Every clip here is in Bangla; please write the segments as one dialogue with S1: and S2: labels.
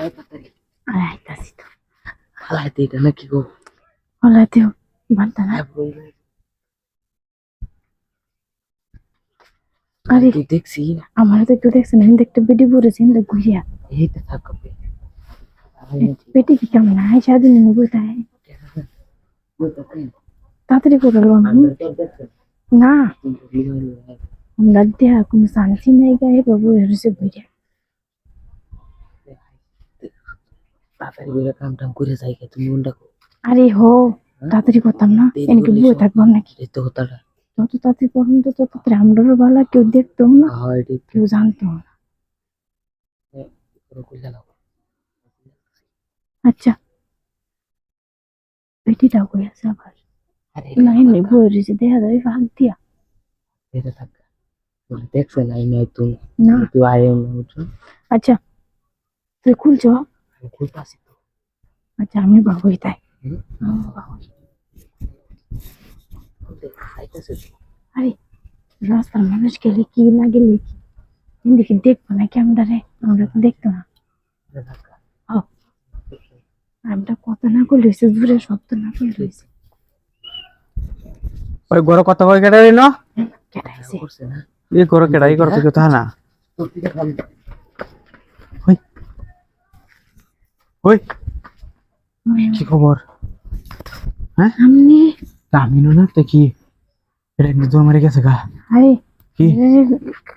S1: আয় তাড়াতাড়ি
S2: আরে আইতাছি তো
S1: ফালাইতে এটা নাকি গো
S2: হলাতেও বান্তা না
S1: আয় বই বই।
S2: আরে
S1: তুই দেখছি
S2: আমার তো কেউ দেখছে না হিন্দে একটা বেটি পড়েছে হিন্দে ঘুরিয়া
S1: এই তো থাকবে
S2: বেটি কি কেমন না সারাদিন নেব তাই তাড়াতাড়ি করে লো না না আমরা দেয়া কোনো শান্তি নাই গায়ে বাবু হেরেছে ঘুরিয়া
S1: তাড়াতাড়ি করে কাম টাম করে যাই গে, তুমি মনটা
S2: আরে হো তাড়াতাড়ি করতাম না এনকে নাকি?
S1: এই তো কথাটা।
S2: যত তাড়াতাড়ি পড়ুন তো তত তাড়াতাড়ি আমরারও কেউ দেখতো না
S1: হয়
S2: কেউ জানতো না।
S1: কইলা
S2: আচ্ছা। বেটিটাও কই আছে আবার?
S1: আরে
S2: না এমনি বয়ে রয়েছে দেখা যাবে ভাগ দিয়া।
S1: এটা থাক। দেখছে নাই নাই তুমি
S2: না।
S1: তুই আয়
S2: আচ্ছা তুই খুলছ?
S1: খুলতাছি তো
S2: আচ্ছা আমি বাবুই তাই। বাবুই। আরে রাস্তার মানুষ গেলে কি না গেলে কি দেখি দেখব না ক্যামেরারে আমরা তো দেখতো না। আমরা কত না করলে হয়েছে দূরে শব্দ না করলে হয়েছে
S3: ওই গরো কথা কই কেটে দিন
S2: কেটাইছে
S1: করছে না
S3: এই গরো কেটে এই গরো কেউ না? ওই কি খবর? আমিনো না তো কি? এটা মারি গেছে গা।
S2: আরে
S3: কি?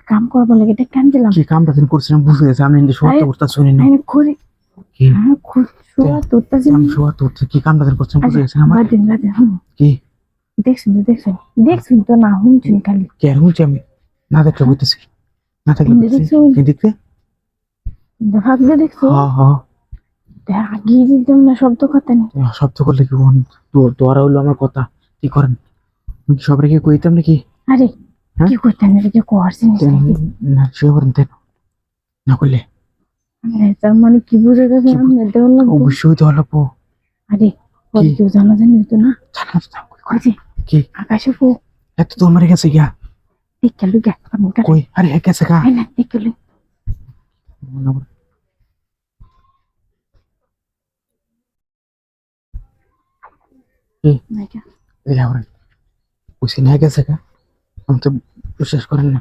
S2: কাম করবার লাগে এটা কেন দিলাম?
S3: কি কামটা দিন করছিলাম বুঝে গেছে আমি কিন্তু শোয়াতে
S2: আরে-
S3: উঠতে শুনি না
S2: খুঁড়ি
S3: কি?
S2: হ্যাঁ
S3: আমি শোয়াতে উঠতে কি কামটা দিন করছিলাম বুঝে গেছে আমার?
S2: বাদিন বাদিন
S3: কি?
S2: দেখছুন তো দেখছুন। দেখছুন তো না হুমছুন খালি।
S3: কে আর আমি? না দেখলে বুঝতেছি। না? কি দেখতে?
S2: দেখছ।
S3: হ্যাঁ হ্যাঁ।
S2: আগিয়ে দিতাম না শব্দ কথা নেই।
S3: শব্দ করলে কি বল দোয়ারা হইল আমার কথা কি করেন? সবাই কি কইতাম নাকি?
S2: আরে
S3: হ্যাঁ?
S2: কি করতেন এটা করছেন
S3: না শুয়ে পড়েন তাই না? করলে
S2: তার মানে কি বুঝে গেছে আমি দেওয়ার লাগবো।
S3: অবশ্যই তো হলো
S2: আরে কেউ জানা জানি হতো না।
S3: জানা তো দাম কই কি?
S2: আকাশে পো।
S3: এত তোর মারে গেছে গিয়া?
S2: দেখে আমি কাছে
S3: কই? আরে গেছে গা।
S2: দেখে লুক না
S3: গেছে গা। আমি তো বিশ্বাস করেন না।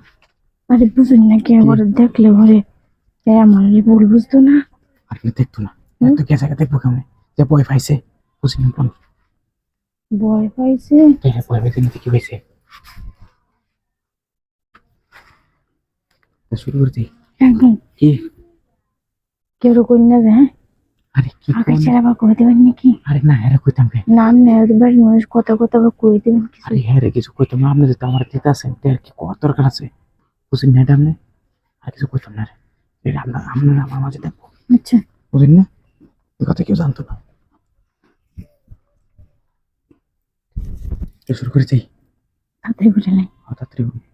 S2: আরে বুঝুন না কি একবার দেখলে ঘরে আমার ভুল বুঝতো না।
S3: আর কি দেখতো না।
S2: হুম?
S3: গেছে গা দেখব কেমন? যে বই পাইছে বুঝি না কোন
S2: ভয় পাইছে?
S3: এই যে বই পাইছে নিতে কি হয়েছে শুরু করতে
S2: একদম।
S3: কি?
S2: কেউ কই না যে হ্যাঁ?
S3: আরে কি কোন
S2: আকাশের আবার কই দেবেন নাকি?
S3: আরে না কইতাম কে?
S2: নাম নেই বাড়ির মানুষ কথা কথা আবার কই দেবেন কিছু।
S3: আরে কিছু কইতাম না আপনি যদি আমার দিতে আছেন তার কি কত দরকার আছে? বুঝিন না এটা আপনি? আর কিছু কইতাম না রে। এটা আমরা আমরা আমার মাঝে দেখব
S2: আচ্ছা।
S3: না? কথা কেউ জানতো না।
S2: তাড়াতাড়ি করে নাই
S3: হঠাৎ করে।